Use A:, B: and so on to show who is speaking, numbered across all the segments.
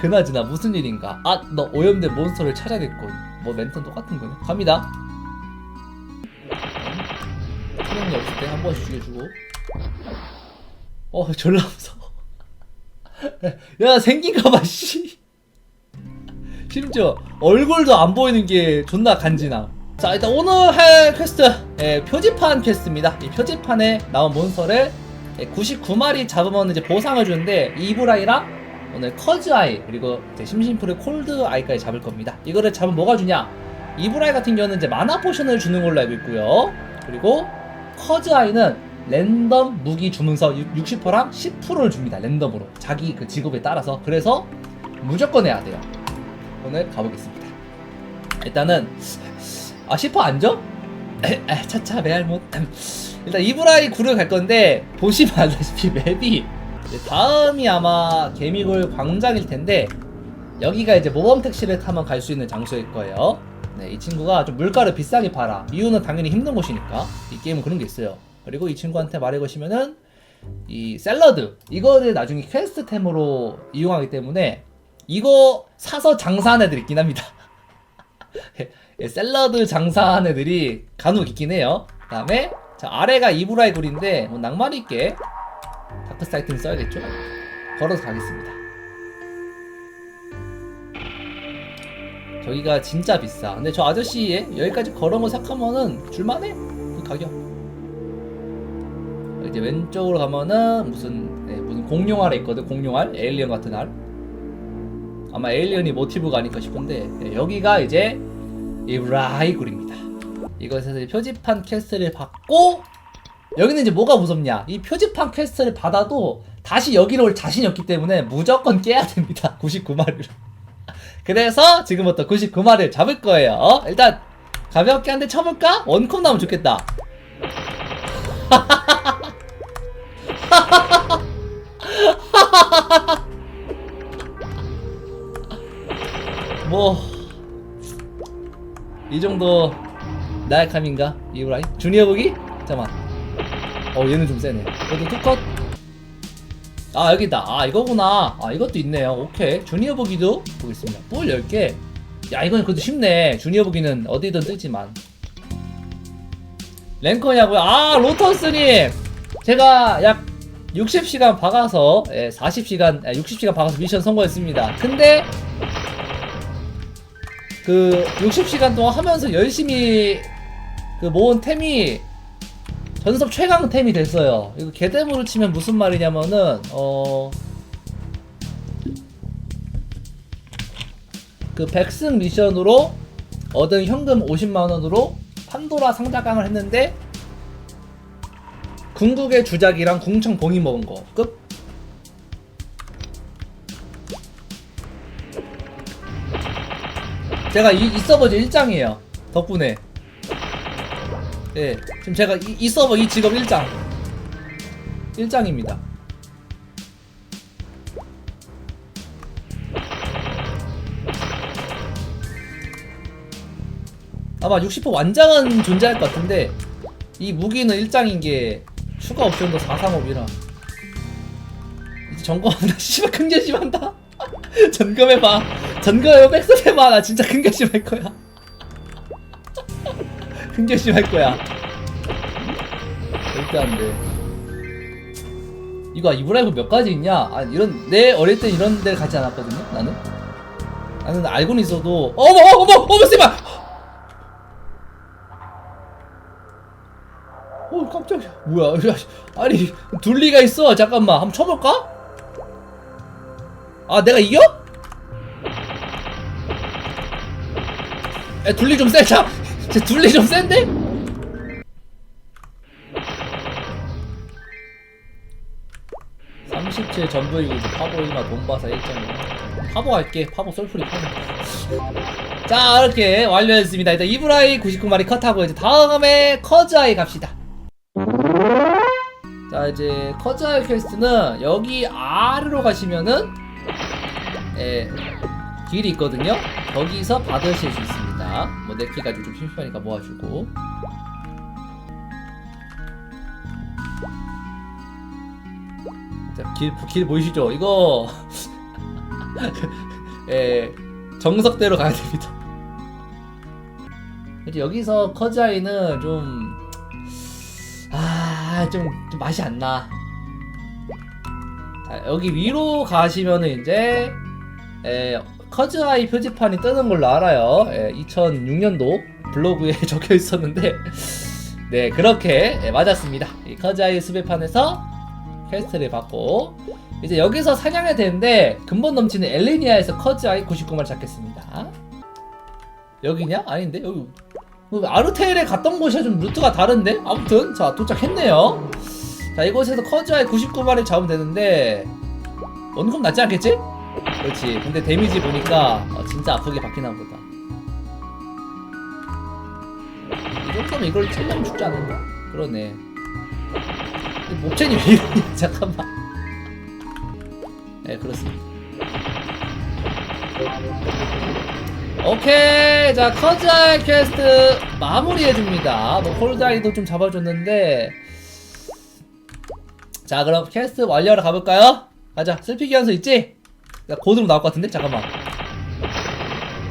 A: 그나저나 무슨 일인가? 아, 너 오염된 몬스터를 찾아냈군. 뭐 멘트는 똑같은 거네. 갑니다. 트런이 없을 때 한 번씩 죽여주고. 어, 졸라 무서워. 야, 생긴가 봐, 씨. 심지어 얼굴도 안 보이는 게 존나 간지나. 자, 일단 오늘 할 퀘스트, 예, 표지판 퀘스트입니다. 이 표지판에 나온 몬스터를 99마리 잡으면 이제 보상을 주는데 이브라이랑 오늘 커즈 아이 그리고 심심풀의 콜드 아이까지 잡을 겁니다. 이거를 잡으면 뭐가 주냐? 이브라이 같은 경우는 이제 마나 포션을 주는 걸로 알고 있고요. 그리고 커즈 아이는 랜덤 무기 주문서 60%랑 10%를 줍니다. 랜덤으로 자기 그 직업에 따라서 그래서 무조건 해야 돼요. 오늘 가보겠습니다. 일단은 아 10%안 줘? 차차 매알못 일단 이브라이 구를 갈 건데 보시면 알다시피 맵이 이제 다음이 아마 개미굴 광장일 텐데 여기가 이제 모범 택시를 타면 갈 수 있는 장소일 거예요. 네, 이 친구가 좀 물가를 비싸게 팔아. 이유는 당연히 힘든 곳이니까. 이 게임은 그런 게 있어요. 그리고 이 친구한테 말해 보시면은 이 샐러드 이거를 나중에 퀘스트템으로 이용하기 때문에 이거 사서 장사하는 애들 있긴 합니다. 예, 샐러드 장사하는 애들이 간혹 있긴 해요. 그다음에 자 아래가 이브라이 굴인데 뭐 낭만 있게 다크 사이트는 써야겠죠? 걸어서 가겠습니다. 저기가 진짜 비싸. 근데 저 아저씨 예, 여기까지 걸어온 거 생각하면은 줄만해. 그 가격. 이제 왼쪽으로 가면은 무슨 네, 무슨 공룡알 있거든. 공룡알, 에일리언 같은 알. 아마 에일리언이 모티브가 아닐까 싶은데 네, 여기가 이제 이브라이굴입니다. 이것에서 표지판 퀘스트를 받고 여기는 이제 뭐가 무섭냐? 이 표지판 퀘스트를 받아도 다시 여기로 올 자신이 없기 때문에 무조건 깨야 됩니다. 99마리를. 그래서 지금부터 99마리를 잡을 거예요. 일단 가볍게 한 대 쳐볼까? 원컵 나오면 좋겠다. 뭐, 이 정도 나약함인가? 이브라이? 주니어 보기? 잠깐만. 어, 얘는 좀 세네. 그래도 투컷? 아, 여기다. 아, 이거구나. 아, 이것도 있네요. 오케이. 주니어 보기도 보겠습니다. 볼 10개. 야, 이건 그래도 쉽네. 주니어 보기는 어디든 뜨지만. 랭커냐고요? 아, 로터스님! 제가 약 60시간 박아서, 예, 40시간, 60시간 박아서 미션 성공했습니다. 근데, 그, 60시간 동안 하면서 열심히 그 모은 템이 전섭 최강 템이 됐어요. 이거 개대무로 치면 무슨 말이냐면은 어. 그 백승 미션으로 얻은 현금 50만 원으로 판도라 상자강을 했는데 궁극의 주작이랑 궁청 봉이 먹은 거 끝. 제가 이, 이 서버제 1장이에요. 덕분에. 예, 지금 제가 이, 이 서버 이 직업 1장. 1장입니다. 아마 60% 완장은 존재할 것 같은데 이 무기는 1장인 게 추가 옵션도 435이라. 이제 점검한다. 씨발 큰 결심한다. 점검해봐. 점검해봐 백스해봐. 나 진짜 큰 결심할 거야 큰 결심할 거야. 절대 안 돼. 이거 이브라이브 몇 가지 있냐? 아 이런 내 어릴 땐 이런 데를 가지 않았거든요 나는? 나는 알고는 있어도 어머 어머 어머 씨발! 어 깜짝이야. 뭐야? 야, 아니 둘리가 있어. 잠깐만. 한번 쳐볼까? 아 내가 이겨? 야 둘리 좀 세자 쟤 둘리 좀 센데? (37) 전부이고 이제 파보이나 돈바사 1.5 파보 갈게. 파보 솔프리 파보. 자 이렇게 완료했습니다. 일단 이브라이 99마리 컷하고 이제 다음에 커즈아이 갑시다. 자 이제 커즈아이 퀘스트는 여기 아래로 가시면은 예, 길이 있거든요. 거기서 받으실 수 있습니다. 뭐 내키 가지고 좀 심심하니까 모아주고 자, 길, 길 보이시죠? 이거 예, 정석대로 가야 됩니다. 이제 여기서 커즈아이는 좀, 아, 좀, 좀 맛이 안 나. 자, 여기 위로 가시면은 이제, 에, 커즈아이 표지판이 뜨는 걸로 알아요. 예, 2006년도 블로그에 적혀 있었는데, 네, 그렇게 예, 맞았습니다. 이 커즈아이 수배판에서 퀘스트를 받고, 이제 여기서 사냥해야 되는데, 근본 넘치는 엘리니아에서 커즈아이 99마리 잡겠습니다. 여기냐? 아닌데? 여기. 뭐 아르테일에 갔던 곳이랑 좀 루트가 다른데? 아무튼, 자, 도착했네요. 자, 이곳에서 커즈아이 99마리 잡으면 되는데, 원금 낫지 않겠지? 그렇지. 근데 데미지 보니까 어, 진짜 아프게 박히나 보다. 이 정도면 이걸 찔려면 죽지 않을까? 그러네. 목체니 왜 이러니? 잠깐만. 네, 그렇습니다. 오케이. 자, 커즈아이 퀘스트 마무리해줍니다. 뭐, 콜드아이도 좀 잡아줬는데. 자, 그럼 퀘스트 완료하러 가볼까요? 가자. 슬피기 연수 있지? 야, 고드로 나올 것 같은데? 잠깐만.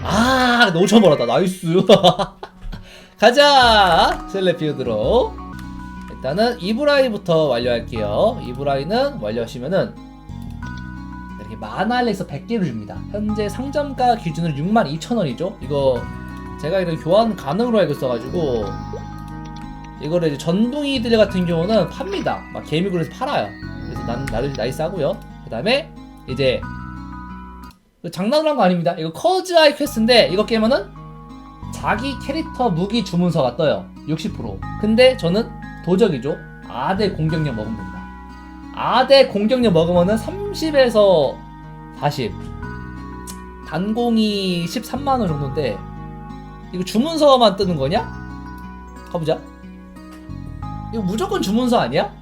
A: 아, 놓쳐버렸다. 나이스. 가자! 셀레피우드로. 일단은 이브라이부터 완료할게요. 이브라이는 완료하시면은 이렇게 만알렉서 100개를 줍니다. 현재 상점가 기준으로 62,000원이죠. 이거 제가 이런 교환 가능으로 알고 있어가지고 이거를 이제 전둥이들 같은 경우는 팝니다. 막 개미굴에서 팔아요. 그래서 난 나를 나이스 하고요. 그 다음에 이제 장난으로 한거 아닙니다. 이거 커즈 아이 퀘스트인데 이거 깨면은 자기 캐릭터 무기 주문서가 떠요. 60%. 근데 저는 도적이죠. 아대 공격력 먹으면 됩니다. 아대 공격력 먹으면은 30에서 40. 단공이 13만원 정도인데 이거 주문서만 뜨는 거냐? 가보자. 이거 무조건 주문서 아니야?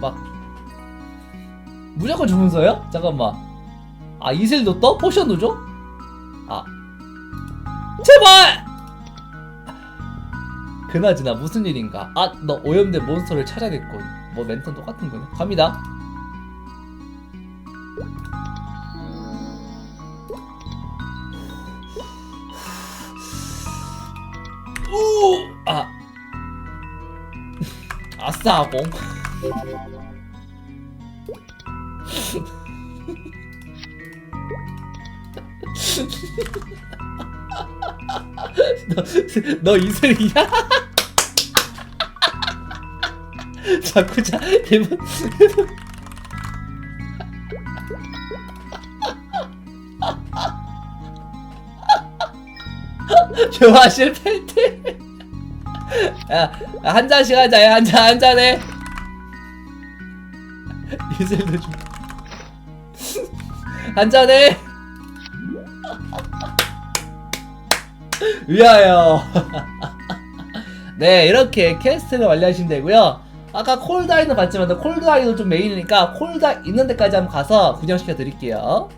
A: 막 무조건 주문서요? 잠깐만. 아 이슬도 떠? 포션도 줘? 아 제발! 그나저나 무슨 일인가? 아 너 오염된 몬스터를 찾아냈군. 뭐 멘트는 똑같은 거네. 갑니다. 우! 아 아싸 공. 너, 너 이슬이야? 자꾸 자 대본 좋아 실패했대 야한 잔씩 하자 야 한잔 한 잔해 이슬도 좀 한 잔해 위하여. 네 이렇게 캐스트를 완료하시면 되고요. 아까 콜드아이는 봤지만 콜드아이도 좀 메인이니까 콜드아이 있는 데까지 한번 가서 구경시켜 드릴게요.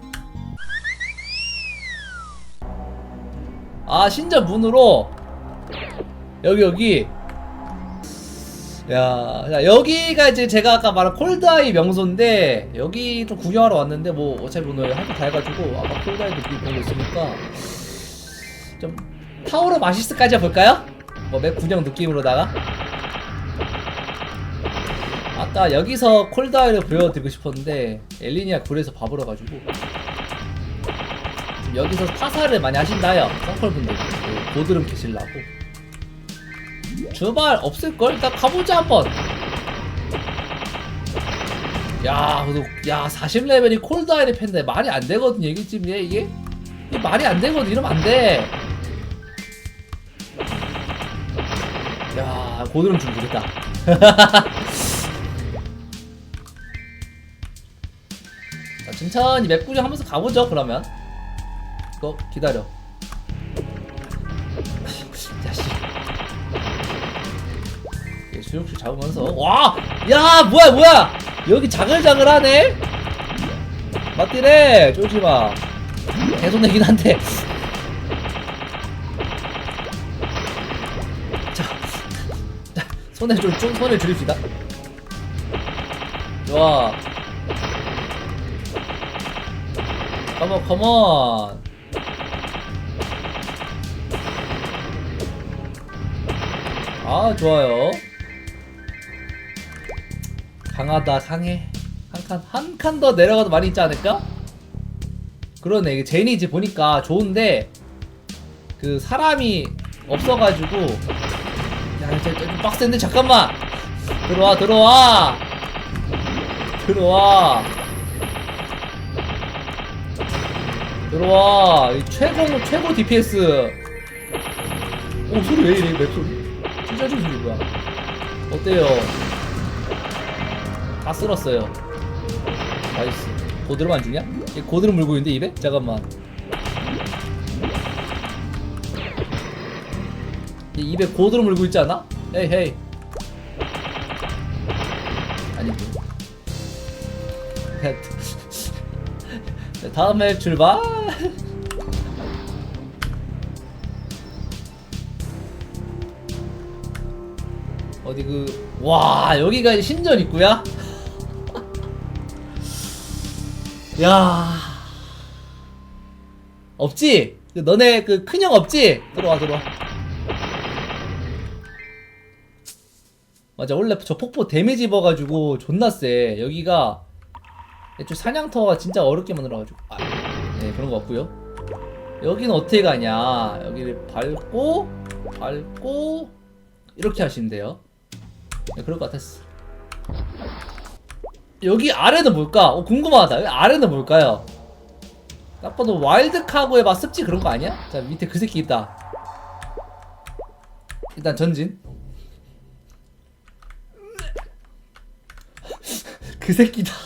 A: 아 신전 문으로 여기 여기. 야, 자, 여기가 이제 제가 아까 말한 콜드아이 명소인데 여기 좀 구경하러 왔는데 뭐 어차피 오늘 할거 다 해가지고 아까 콜드아이도 그런 거 있으니까 좀 타오르 마시스까지 볼까요? 뭐맵 구경 느낌으로다가 아까 여기서 콜드아이를 보여드리고 싶었는데 엘리니아 굴에서 봐버려가지고 지금 여기서 파사를 많이 하신다요 서클분들이 그 보드름 캐실라고 주발 없을걸? 일단 가보자 한번 야 그래도 야 40레벨이 콜드아이를 팬데 말이 안 되거든 얘기쯤이야 이게? 이게 말이 안 되거든 이러면 안돼 고드름 좀 되겠다. 자, 천천히 맵 구경 하면서 가보죠 그러면. 이거 기다려. 자식 오케이, 수육실 잡으면서. 와 야 뭐야 뭐야! 여기 자글자글하네? 맞디래 쫄지마. 계속 내긴 한데 손에 좀, 좀 손을 줄입시다. 좋아. 컴온 컴온. 아 좋아요. 강하다 강해. 한 칸 한 칸 더 내려가도 많이 있지 않을까? 그러네. 이게 제니 이제 보니까 좋은데 그 사람이 없어가지고 야 이제 좀 빡센데 잠깐만. 들어와 들어와. 들어와. 들어와. 이 최고 최고 DPS 오 소리 왜 이래 맵 소리? 좀 소리 뭐야? 어때요? 다 쓸었어요. 나이스. 고드름 안 주냐? 얘 고드름 물고 있는데 입에? 잠깐만 입에 고드름 물고 있지 않아? 헤이 헤이 아니 자, 다음 맵 출발 어디 그 와 여기가 신전 입구야? 야 없지? 그 너네 그 큰형 없지? 들어와 들어와 맞아 원래 저 폭포 데미지 입어가지고 존나 세 여기가 애초에 사냥터가 진짜 어렵게 만들어가지고. 아, 네 그런 거 없고요. 여기는 어떻게 가냐? 여기를 밟고 밟고 이렇게 하시면 돼요. 네 그럴 것 같았어. 여기 아래는 뭘까? 어, 궁금하다. 여기 아래는 뭘까요? 딱 봐도 와일드 카고에 막 습지 그런 거 아니야? 자 밑에 그 새끼 있다. 일단 전진 그 새끼다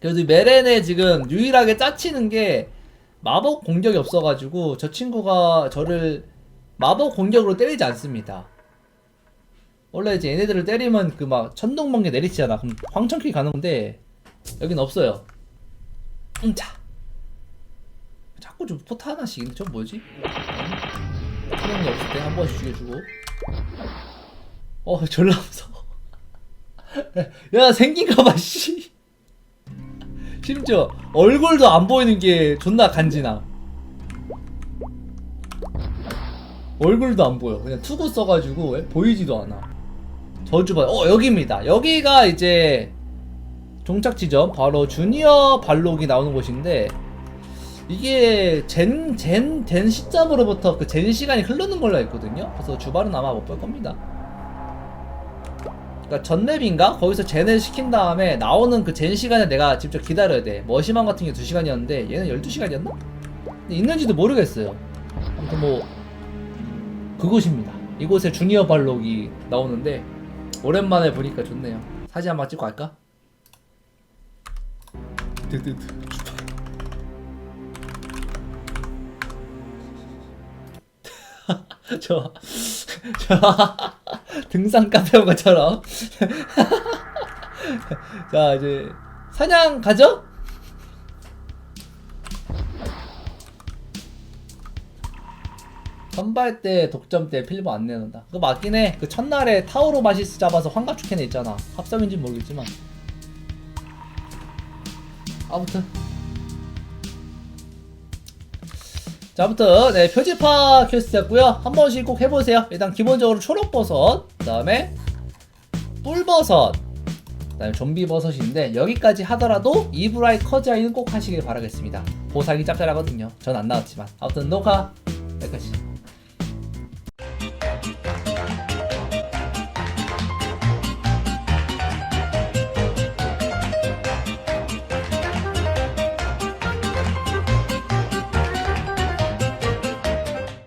A: 그래도 이 메렌에 지금 유일하게 짜치는 게 마법 공격이 없어가지고 저 친구가 저를 마법 공격으로 때리지 않습니다. 원래 이제 얘네들을 때리면 그 막 천둥번개 내리치잖아. 그럼 황천길 가는 건데 여긴 없어요. 응자. 자꾸 좀 포타 하나씩 있는데 저 뭐지? 사람이 없을 때 한 번씩 죽여주고. 어 졸라 무서워. 야 생긴 거 봐, 씨. 심지어 얼굴도 안 보이는 게 존나 간지나. 얼굴도 안 보여. 그냥 투구 써가지고 왜? 보이지도 않아. 저주 봐. 어 여기입니다. 여기가 이제 종착 지점 바로 주니어 발록이 나오는 곳인데 이게 젠 젠 된 시점으로부터 그 젠 시간이 흐르는 걸로 알거든요. 그래서 주발은 아마 못 볼 겁니다. 그러니까 전맵인가 거기서 젠을 시킨 다음에 나오는 그 젠 시간을 내가 직접 기다려야 돼. 머시만 같은 게 2시간이었는데 얘는 12시간이었나? 근데 있는지도 모르겠어요. 아무튼 뭐 그곳입니다. 이곳에 주니어 발록이 나오는데 오랜만에 보니까 좋네요. 사진 한번 찍고 갈까? 드드드. 저, 저 등산 카페 온 것처럼. 자 이제 사냥 가죠? 선발 때 독점 때 필보 안 내는다. 그거 맞긴 해. 그 첫날에 타오로 마시스 잡아서 환갑 축해내 있잖아. 합성인지 모르겠지만. 아무튼. 자, 아무튼 네, 표지파 퀘스트였고요. 한 번씩 꼭 해보세요. 일단 기본적으로 초록버섯, 그 다음에 뿔버섯, 그 다음에 좀비 버섯인데 여기까지 하더라도 이브라이 커즈아이는 꼭 하시길 바라겠습니다. 보상이 짭짤하거든요. 전 안 나왔지만. 아무튼 녹화 여기까지.